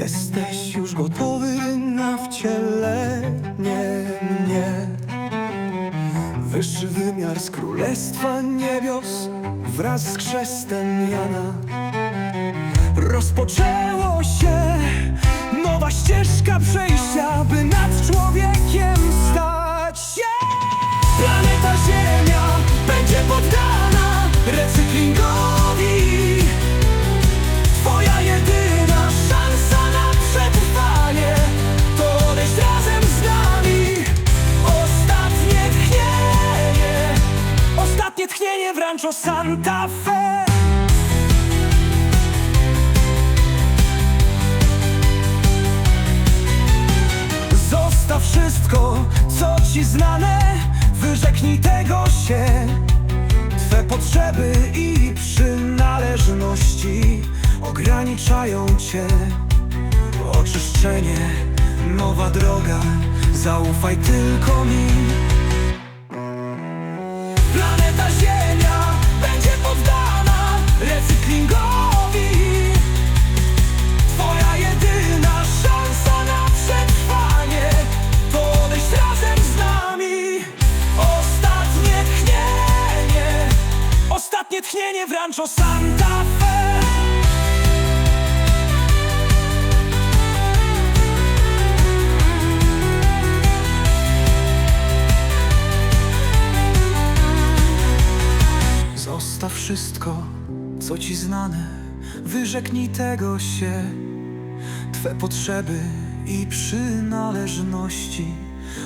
Jesteś już gotowy na wcielenie mnie. Wyższy wymiar z królestwa niebios Wraz z chrzestem Jana. Rozpoczęło się Nowa ścieżka przejścia By nad człowiekiem w Rancho Santa Fe. Zostaw wszystko, co ci znane. Wyrzeknij tego się. Twe potrzeby i przynależności Ograniczają cię. Oczyszczenie, nowa droga. Zaufaj tylko mi. Planeta Ostatnie tchnienie w Rancho Santa Fe. Zostaw wszystko, co ci znane. Wyrzeknij tego się. Twe potrzeby i przynależności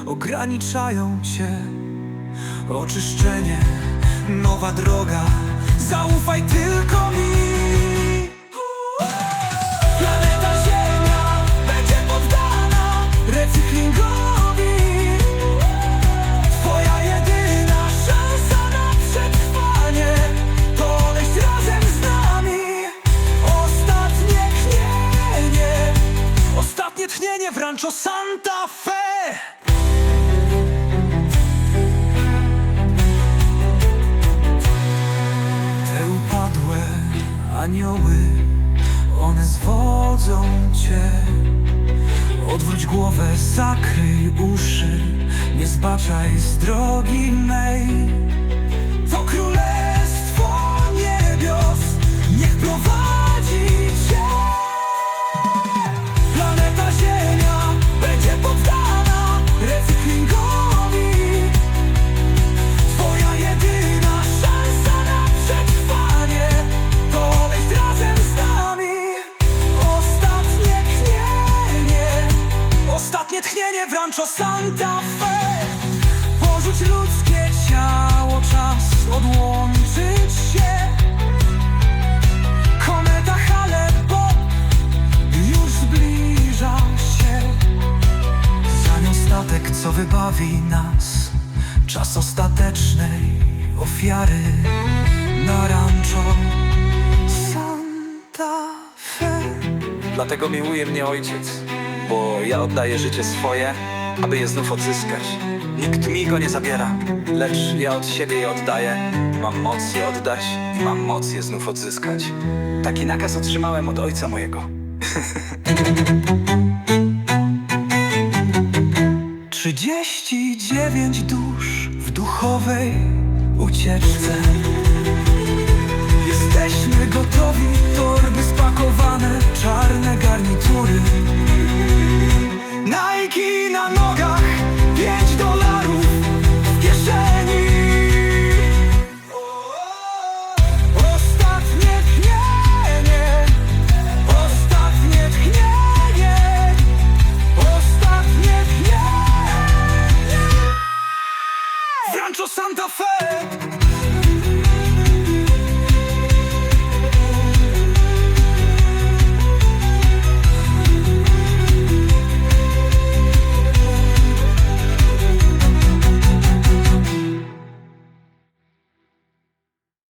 Ograniczają cię. Oczyszczenie, nowa droga Zaufaj tylko mi. Planeta Ziemia będzie poddana recyklingowi. Twoja jedyna szansa na przetrwanie To odejść razem z nami. Ostatnie tchnienie Ostatnie tchnienie w Rancho Santa Fe upadłe anioły One zwodzą cię. Odwróć głowę, zakryj uszy Nie zbaczaj z drogi mej Rancho Santa Fe. Porzuć ludzkie ciało, czas odłączyć się. Kometa Hale-Bopp już zbliża się. Za nią statek, co wybawi nas. Czas ostatecznej ofiary Na rancho Santa Fe. Dlatego miłuje mnie ojciec, bo ja oddaję życie swoje, aby je znów odzyskać. Nikt mi go nie zabiera, lecz ja od siebie je oddaję. Mam moc je oddać i mam moc je znów odzyskać. Taki nakaz otrzymałem od ojca mojego. Trzydzieści dziewięć dusz w duchowej ucieczce chauffeur